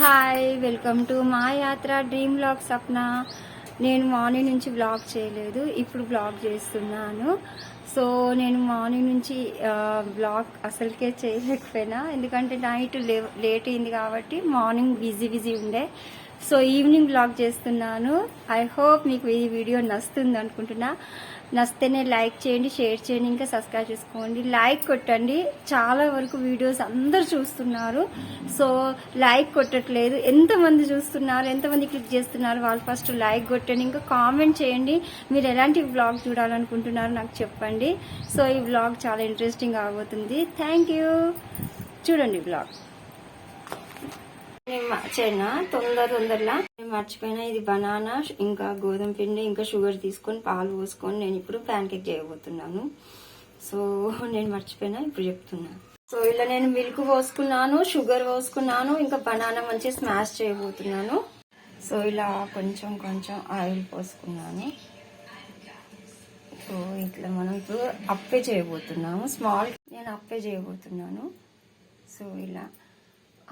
Hi welcome to మా యాత్ర dream blog Sapna నేను మార్నింగ్ నుంచి బ్లాగ్ చేయలేదు ఇప్పుడు బ్లాగ్ చేస్తున్నాను. సో నేను మార్నింగ్ నుంచి బ్లాగ్ అసలుకే చేయలేకపోయినా. ఎందుకంటే నైట్ లేట్ అయింది కాబట్టి మార్నింగ్ బిజీ బిజీ ఉండే. సో ఈవినింగ్ బ్లాగ్ చేస్తున్నాను. ఐ హోప్ మీకు ఈ వీడియో నచ్చుతుంది అనుకుంటున్నా. నచ్చితేనే లైక్ చేయండి షేర్ చేయండి ఇంకా సబ్స్క్రైబ్ చేసుకోండి. లైక్ కొట్టండి. చాలా వరకు వీడియోస్ అందరు చూస్తున్నారు. సో లైక్ కొట్టట్లేదు. ఎంతమంది చూస్తున్నారు ఎంతమంది క్లిక్ చేస్తున్నారు వాళ్ళు ఫస్ట్ లైక్ కొట్టండి ఇంకా కామెంట్ చేయండి. మీరు ఎలాంటి వ్లాగ్ చూడాలనుకుంటున్నారో నాకు చెప్పండి. సో ఈ వ్లాగ్ చాలా ఇంట్రెస్టింగ్ అవబోతుంది థ్యాంక్ యూ చూడండి వ్లాగ్ నేను మర్చిపోయినా తొందర తొందరలా? నేను మర్చిపోయినా ఇది బనానా ఇంకా గోధుమ పిండి ఇంకా షుగర్ తీసుకొని పాలు పోసుకొని నేను ఇప్పుడు ప్యాన్ కేక్ చేయబోతున్నాను. సో నేను మర్చిపోయినా ఇప్పుడు చెప్తున్నా. సో ఇలా నేను మిల్క్ పోసుకున్నాను షుగర్ పోసుకున్నాను ఇంకా బనానా మంచిగా స్మాష్ చేయబోతున్నాను. సో ఇలా కొంచెం కొంచెం ఆయిల్ పోసుకున్నాను. సో ఇట్లా మనం ఇప్పుడు అప్పే చేయబోతున్నాము. స్మాల్ నేను అప్పే చేయబోతున్నాను. సో ఇలా.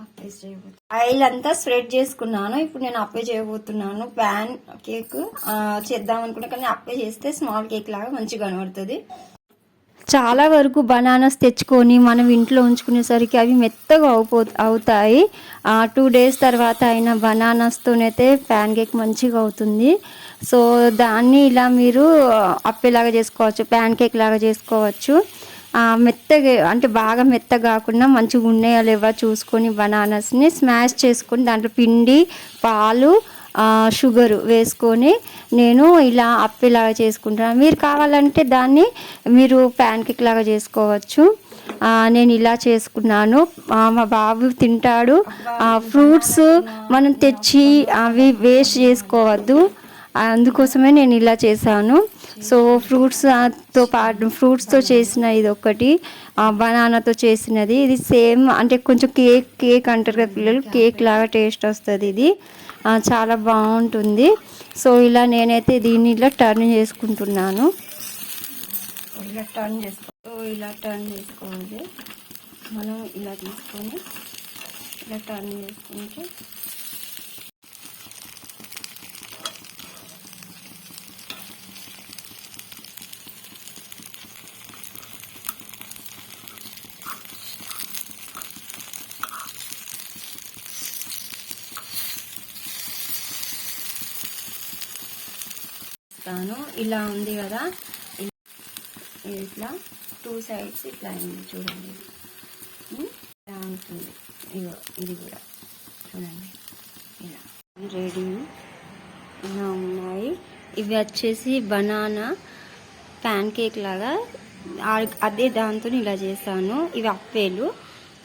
అప్లై చేయబోతున్నాను ఆయిల్ అంతా స్ప్రెడ్ చేసుకున్నాను. ఇప్పుడు నేను అప్పే చేయబోతున్నాను. ప్యాన్ కేక్ చేద్దాం అనుకున్నా కానీ అప్పే చేస్తే స్మాల్ కేక్ లాగా మంచిగా కనబడుతుంది. చాలా వరకు బనానాస్ తెచ్చుకొని మనం ఇంట్లో ఉంచుకునేసరికి అవి మెత్తగా అవుపో అవుతాయి. టూ డేస్ తర్వాత అయిన బనానాస్తోనైతే ప్యాన్ కేక్ మంచిగా అవుతుంది. సో దాన్ని ఇలా మీరు అప్పేలాగా చేసుకోవచ్చు. ప్యాన్ కేక్ లాగా చేసుకోవచ్చు. మెత్తగా అంటే బాగా మెత్తగా కాకుండా మంచిగా ఉన్నాయా లేవా చూసుకొని బనానాస్ని స్మాష్ చేసుకొని దాంట్లో పిండి పాలు షుగర్ వేసుకొని నేను ఇలా అప్పేలాగా చేసుకుంటాను మీరు కావాలంటే దాన్ని మీరు ప్యాన్ కేక్ లాగా చేసుకోవచ్చు. నేను ఇలా చేసుకున్నాను. మా బాబు తింటాడు. ఫ్రూట్స్ మనం తెచ్చి అవి వేస్ట్ చేసుకోవద్దు. అందుకోసమే నేను ఇలా చేశాను. సో ఫ్రూట్స్తో పాటు ఫ్రూట్స్తో చేసిన ఇది ఒకటి బనానాతో చేసినది. ఇది సేమ్ అంటే కొంచెం కేక్ కేక్ అంటారు కదా పిల్లలు కేక్ లాగా టేస్ట్ వస్తుంది ఇది. చాలా బాగుంటుంది. సో ఇలా నేనైతే దీన్ని ఇలా టర్న్ చేసుకుంటున్నాను. ఇలా టర్న్ చేసుకో ఇలా టర్న్ చేసుకోవాలి మనం ఇలా తీసుకొని ఇలా టర్న్ చేసుకుంటే ఇస్తాను ఇలా ఉంది కదా. ఇట్లా టూ సైడ్స్ ఇట్లా అయింది చూడండి. ఇలా ఉంటుంది. ఇగో ఇది కూడా. చూడండి. ఇలా. రెడీ. ఇలా ఉన్నాయి. ఇవి వచ్చేసి బనానా ప్యాన్ కేక్ లాగా అదే దాంతో ఇలా చేశాను ఇవి అప్పేలు.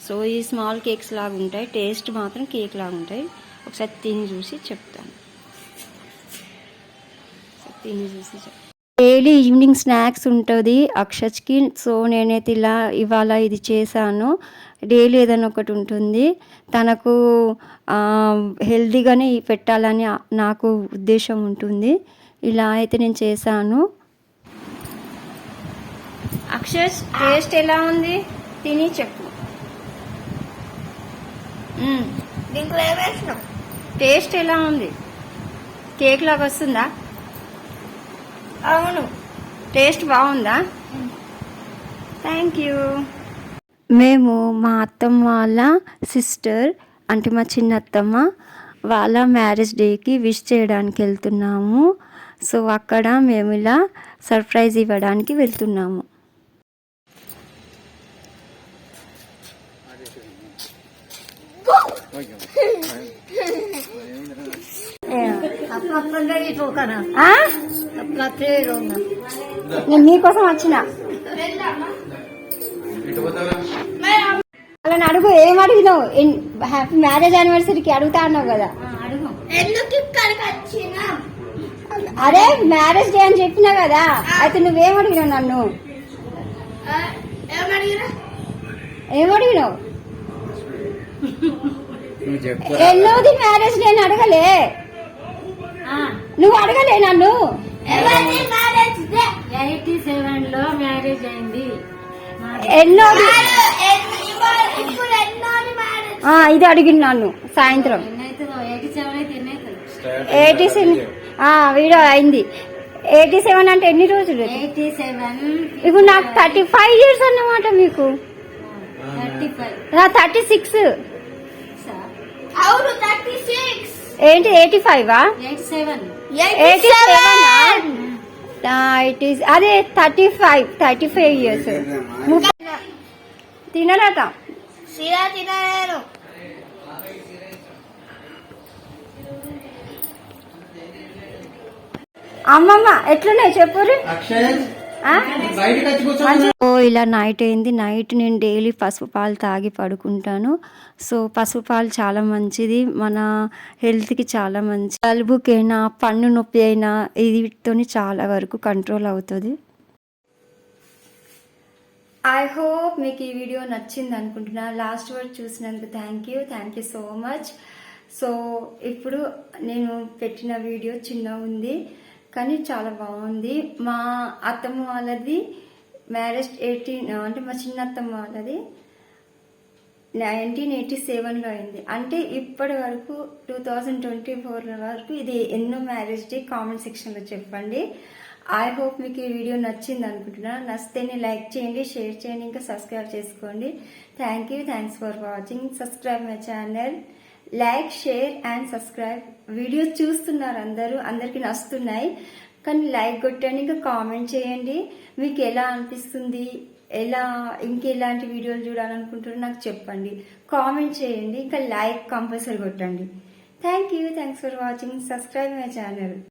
సో ఈ స్మాల్ కేక్స్ లాగా ఉంటాయి. టేస్ట్ మాత్రం కేక్ లాగా ఉంటాయి. ఒకసారి తిని చూసి చెప్తాను. తిని చూసి చెప్తాను డైలీ ఈవినింగ్ స్నాక్స్ ఉంటుంది అక్షచ్కి. సో నేనైతే ఇలా ఇవాళ ఇది చేశాను. డైలీ ఏదైనా ఒకటి ఉంటుంది. తనకు ఆ, హెల్తీగానే పెట్టాలని నాకు ఉద్దేశం ఉంటుంది. ఇలా అయితే నేను చేశాను. అక్షయ్ టేస్ట్ ఎలా ఉంది? తిని చెప్పు. దీంట్లో ఏమేసినాం టేస్ట్ ఎలా ఉంది? కేక్ లాగా వస్తుందా? అవును. టేస్ట్ బాగుందా? Thank you. మేము మా అత్తమ్మ వాళ్ళ సిస్టర్ అంటే మా చిన్న అత్తమ్మ వాళ్ళ మ్యారేజ్ డేకి విష్ చేయడానికి వెళ్తున్నాము. సో అక్కడ మేము ఇలా సర్ప్రైజ్ ఇవ్వడానికి వెళ్తున్నాము. నేను మీకోసం వచ్చిన. వాళ్ళని అడుగు ఏం అడిగినావు? హ్యాపీ మ్యారేజ్ యానివర్సరీకి అడుగుతా అన్నావు కదా. అరే మ్యారేజ్ డే అని చెప్పినా కదా. అయితే నువ్వేం అడిగినావు నన్ను? ఏమడిగినా ఏం అడిగినావు? నువ్వు చెప్పు ఎన్నోది మ్యారేజ్ డే అని అడగలే. నువ్వు అడగలే నన్ను. ఎవరి మ్యారేజ్ డే ఎయిటీ సెవెన్లో మ్యారేజ్ అయింది. ఆ, ఇది అడిగింది నన్ను సాయంత్రం. ఎయిటీ సెవెన్ ఎన్ని వీడియో అయింది. ఎయిటీ సెవెన్ అంటే ఎన్ని రోజులు? ఎయిటీ సెవెన్ ఇప్పుడు నాకు థర్టీ ఫైవ్ ఇయర్స్ అన్నమాట మీకు. Thirty five. Thirty six. అవును థర్టీ సిక్స్. ఏంటి eighty five eighty seven eighty seven it is అదే thirty five thirty five years తినలేను అమ్మమ్మ ఎట్లున్నాయి చెప్పుర్రి ఇలా నైట్ అయింది. నైట్ నేను డైలీ పసుపు పాలు తాగి పడుకుంటాను. సో పసుపు పాలు చాలా మంచిది. మన హెల్త్కి చాలా మంచి జలుబుకైనా పన్ను నొప్పి అయినా వీటితో చాలా వరకు కంట్రోల్ అవుతుంది. ఐ హోప్ మీకు ఈ వీడియో నచ్చింది అనుకుంటున్నా. లాస్ట్ వరకు చూసినందుకు thank you thank you so much so ఇప్పుడు నేను పెట్టిన వీడియో చిన్న ఉంది కానీ చాలా బాగుంది. మా అత్తమ్మ వాళ్ళది మ్యారేజ్ ఎయిటీన్ అంటే మా చిన్నత్తమ్మ వాళ్ళది. నైన్టీన్ ఎయిటీ సెవెన్లో అయింది. అంటే ఇప్పటి వరకు టూ థౌజండ్ ట్వంటీ ఫోర్ వరకు ఇది ఎన్నో మ్యారేజ్ డే కామెంట్ సెక్షన్లో చెప్పండి. ఐ హోప్ మీకు ఈ వీడియో నచ్చింది అనుకుంటున్నాను నచ్చితేనే లైక్ చేయండి షేర్ చేయండి ఇంకా సబ్స్క్రైబ్ చేసుకోండి. Thank you thanks for watching subscribe my channel like share and subscribe videos చూస్తున్నారు అందరూ. అందరికీ నచ్చుతున్నాయి. కానీ లైక్ కొట్టండి ఇంకా కామెంట్ చేయండి. మీకు ఎలా అనిపిస్తుంది? ఎలా ఇంకెలాంటి వీడియోలు చూడాలనుకుంటున్నారో నాకు చెప్పండి. కామెంట్ చేయండి ఇంకా లైక్ కంపల్సరీ కొట్టండి. Thank you thanks for watching subscribe my channel